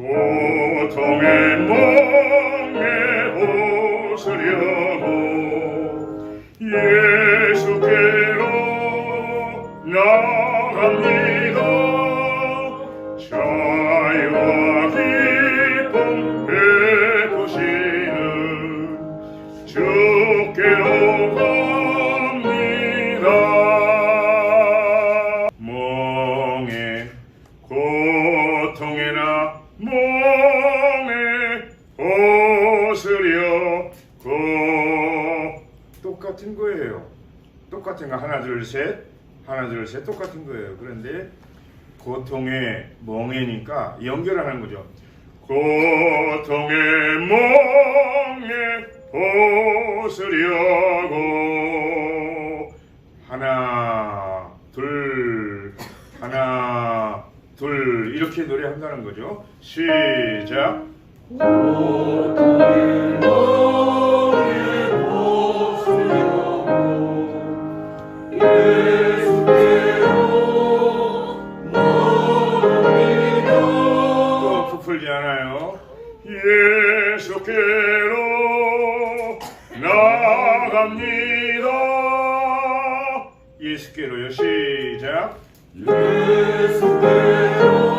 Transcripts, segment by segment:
고통의 멍에 벗으려고 예수께로 나갑니다. 자유와 기쁨 베푸시는 주께로 갑니다. 멍에 고통에나 멍에 벗으려고 똑같은 거예요. 똑같은 거. 하나 둘 셋. 하나 둘 셋. 똑같은 거예요. 그런데 고통의 멍에니까 연결하는 거죠. 고통의 멍에 벗으려고. 하나 둘 하나 둘 이렇게 노래한다는 거죠. 시작. 예수께로 나갑니다. 예수께로요. 시작. 자유와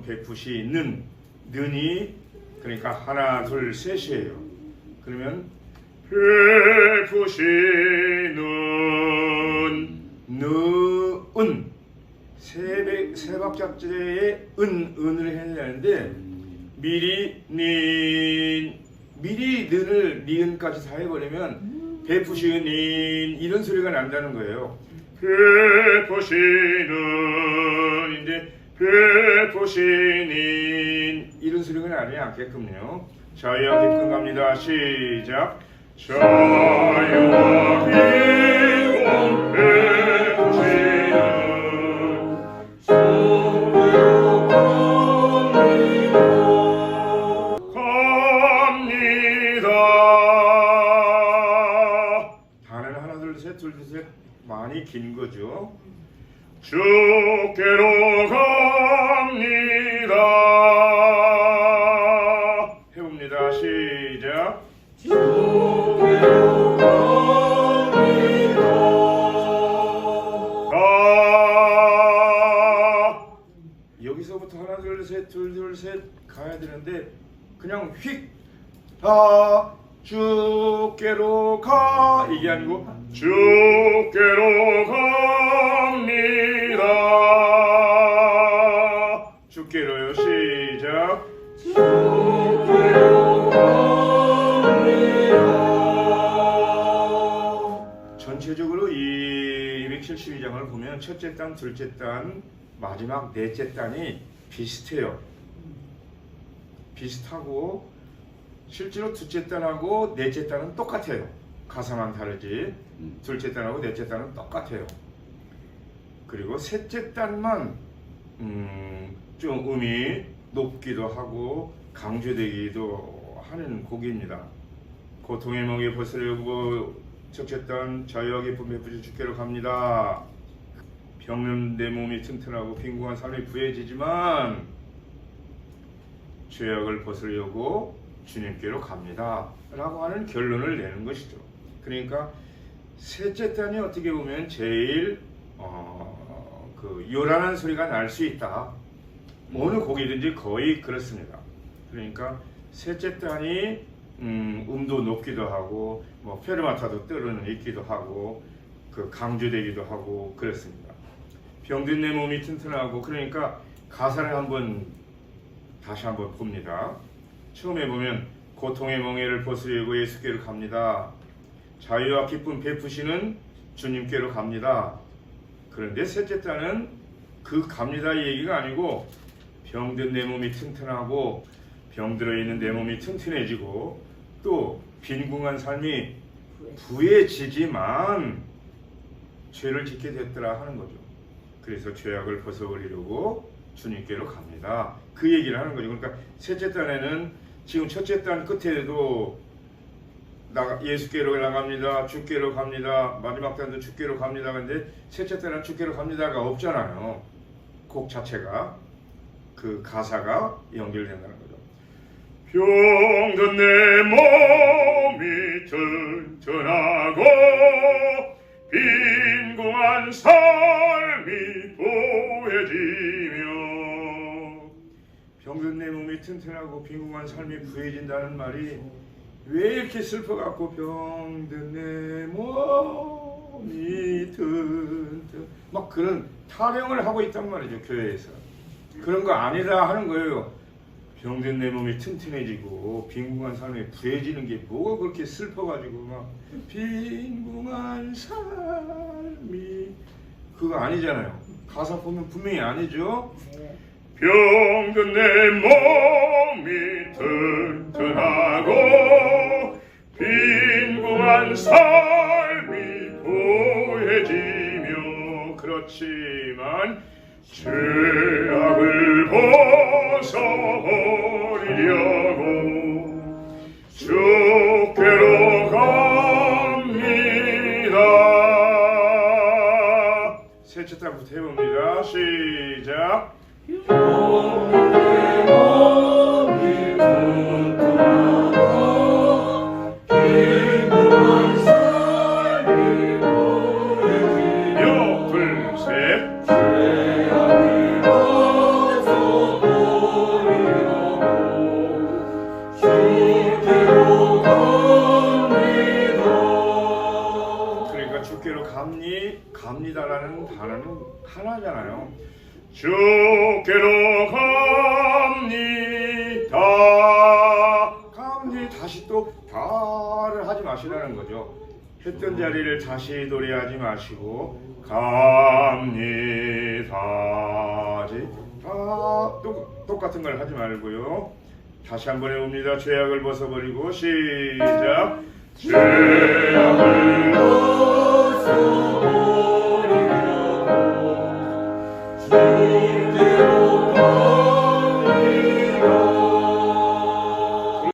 100 190이 는 는이 그러니까 하나 둘 셋이에요. 그러면 베푸시는 는은 세백 세박자째에 은 은을 해야 하는데 미리 는 미리 는을 니은까지 다 해버리면 베푸시은 이런 소리가 난다는 거예요. 베푸시는 이제 베푸시는 이런 소리가 나지 않게끔요. 자유와 기쁨 갑니다. 시작. 자유와 기쁨 베푸시는 갑니다. 단어는 하나 둘셋둘셋 많이 긴 거죠. 주께로 갑니다. 해봅니다. 시작. 가 여기서부터 하나 둘셋둘둘셋 가야 되는데 그냥 휙 아, 주께로 가 이게 아니고 주께로 갑니다 주께로요 시작 전체적으로 이 272장을 보면 첫째 단, 둘째 단, 마지막 넷째 단이 비슷해요. 비슷하고 실제로 둘째 단하고 넷째 단은 똑같아요. 가사만 다르지. 둘째 단하고 넷째 단은 똑같아요. 그리고 셋째 단만 음, 좀 음이 높기도 하고 강조되기도 하는 곡입니다. 고통의 멍에 벗으려고 단 자유와 기쁨 베푸시 주께로 갑니다. 병든 내 몸이 튼튼하고 빈곤한 삶이 부해지지만 죄악을 벗으려고 주님께로 갑니다. 라고 하는 결론을 내는 것이죠. 그러니까 셋째 단이 어떻게 보면 제일 어, 그 요란한 소리가 날 수 있다. 어느 곡이든지 거의 그렇습니다. 그러니까 셋째 단이 음, 음도 높기도 하고 뭐 페르마타도 때로는 있기도 하고 그 강조되기도 하고 그렇습니다. 병든 내 몸이 튼튼하고 그러니까 가사를 한번 다시 한번 봅니다. 처음에 보면 고통의 멍에를 벗으려고 예수께로 갑니다. 자유와 기쁨 베푸시는 주님께로 갑니다. 그런데 셋째 단은 그 갑니다 이 얘기가 아니고 병든 내 몸이 튼튼하고 병들어 있는 내 몸이 튼튼해지고 또 빈궁한 삶이 부해지지만 죄를 짓게 됐더라 하는 거죠. 그래서 죄악을 벗어버리려고 주님께로 갑니다. 그 얘기를 하는 거죠. 그러니까 셋째 단에는 지금 첫째 단 끝에도 나 예수께로 나갑니다. 주께로 갑니다. 마지막 단도 주께로 갑니다. 근데 셋째 단은 주께로 갑니다가 없잖아요. 곡 자체가 그 가사가 연결된다는 거죠. 병든 내 몸이 튼튼하고 빈궁한 삶이 보여지며 병든 내 몸이 튼튼하고 빈궁한 삶이 부해진다는 말이 왜 이렇게 슬퍼갖고 병든 내 몸이 튼튼. 막 그런 타령을 하고 있단 말이죠 교회에서. 그런 거 아니다 하는 거예요. 병든 내 몸이 튼튼해지고 빈궁한 삶이 부해지는 게 뭐가 그렇게 슬퍼가지고 막 빈궁한 삶이 그거 아니잖아요. 가사 보면 분명히 아니죠? 병든 내 몸이 튼튼하고 삶이 보해지며 그렇지만 죄악을 벗어버리려고 주께로 갑니다. 단부터 해봅니다. 시작 갑니 갑니다라는 단어는 하나잖아요. 주께로 갑니다. 갑니 다시 또 다를 하지 마시라는 거죠. 했던 자리를 다시 노래하지 마시고 갑니다지 다 똑, 똑같은 걸 하지 말고요. 다시 한번 해봅니다. 죄악을 벗어버리고 시작. 죄악을 벗어 祖国